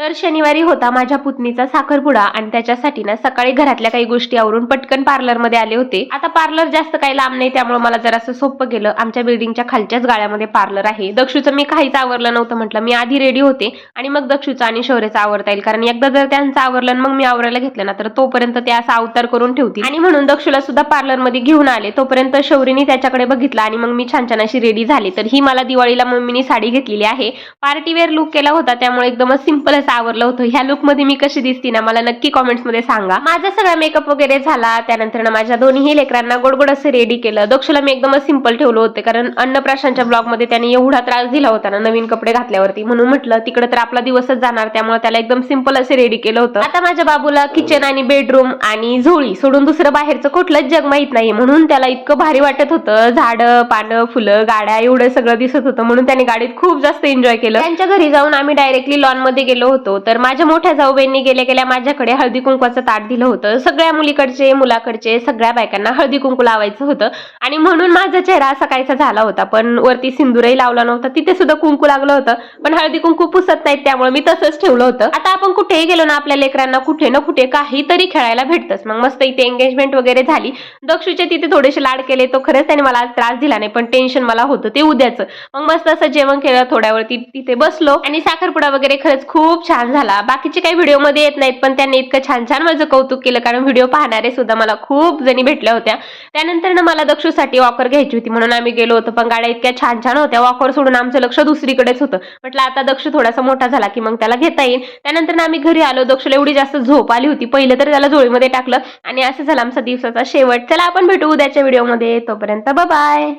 तर शनिवारी होता माझ्या पुतणीचा साखरपुडा आणि त्याच्यासाठी ना सकाळी घरातल्या काही गोष्टी आवरून पटकन पार्लरमध्ये आले होते. आता पार्लर जास्त काही लांब नाही त्यामुळे मला जरासं सोपं गेलं. आमच्या बिल्डिंगच्या खालच्याच गाळ्यामध्ये पार्लर आहे. दक्षूचं मी काहीच आवरलं नव्हतं म्हटलं. मी आधी रेडी होते आणि मग दक्षूचं आणि शौर्याचं आवरता येईल. कारण एकदा जर त्यांचं आवरलं मग मी आवरायला घेतलं ना तर तोपर्यंत ते असा अवतार करून ठेवतील. आणि म्हणून दक्षूला सुद्धा पार्लरमध्ये घेऊन आले. तोपर्यंत शौरीने त्याच्याकडे बघितलं आणि मग मी छान छान अशी रेडी झाली. तर ही मला दिवाळीला मम्मीने साडी घेतलेली आहे. पार्टी वेअर लुक केला होता त्यामुळे एकदमच सिंपल असं आवरलं होतं. ह्या लुकमध्ये मी कशी दिसती ना मला नक्की कॉमेंट्समध्ये सांगा. माझा सगळा मेकअप वगैरे झाला त्यानंतर ना माझ्या दोन्ही लेकरांना गोड गोड असं रेडी केलं. दक्षला मी एकदमच सिंपल ठेवलं होतं कारण अन्नप्राशांच्या ब्लॉगमध्ये त्याने एवढा त्रास दिला होता ना नवीन कपडे घातल्यावरती. म्हणून म्हटलं तिकडे तर आपला दिवसच जाणार त्यामुळे त्याला एकदम सिंपल असे रेडी केलं होतं. आता माझ्या बाबूला किचन आणि बेडरूम आणि झोळी सोडून दुसरं बाहेरचं कुठलंच जग माहीत नाही म्हणून त्याला इतकं भारी वाटत होतं. झाडं पानं फुलं गाड्या एवढं सगळं दिसत होतं. म्हणून त्याने गाडीत खूप जास्त एन्जॉय केलं. त्यांच्या घरी जाऊन आम्ही डायरेक्टली लॉनमध्ये गेलो होतो. तर माझ्या मोठ्या जाऊबाईंनी गेल्या गेल्या माझ्याकडे हळदी कुंकवाचं ताट दिलं होतं. सगळ्या मुलीकडचे मुलाकडचे सगळ्या बायकांना हळदी कुंकू लावायचं होतं. आणि म्हणून माझा चेहरा असा काहीसा झाला होता. पण वरती सिंदूरही लावला नव्हता. तिथे सुद्धा कुंकू लागलं होतं. पण हळदी कुंकू पुसत नाहीत त्यामुळे मी तसंच ठेवलं होतं. आता आपण कुठेही गेलो ना आपल्या लेकरांना कुठे ना कुठे काहीतरी खेळायला भेटतंच. मग मस्त इथे एंगेजमेंट वगैरे झाली. दक्षूचे तिथे थोडेसे लाड केले. तो खरंच त्याने मला त्रास दिला नाही पण टेन्शन मला होतं ते उद्याचं. मग मस्त असं जेवण केलं थोड्या थोड्यावरती तिथे बसलो. आणि साखरपुडा वगैरे खरंच खूप छान झाला. बाकीचे काही व्हिडिओमध्ये येत नाहीत पण त्यांनी इतकं छान छान माझं कौतुक केलं कारण व्हिडिओ पाहणारे सुद्धा मला खूप जणी भेटल्या होत्या. त्यानंतर ना मला दक्षूसाठी वॉकर घ्यायची होती म्हणून आम्ही गेलो होतो पण गाड्या इतक्या छान छान होत्या. वॉकर सोडून आमचं लक्ष दुसरीकडेच होतं. म्हटलं आता दक्ष थोडासा मोठा झाला की मग त्याला घेता येईल. त्यानंतर ना आम्ही घरी आलो दक्षला एवढी जास्त झोप आली होती. पहिलं तर त्याला झोळीमध्ये टाकलं आणि असं झालं आमचा दिवसाचा शेवट. चला आपण भेटू उद्याच्या व्हिडिओमध्ये तोपर्यंत बाय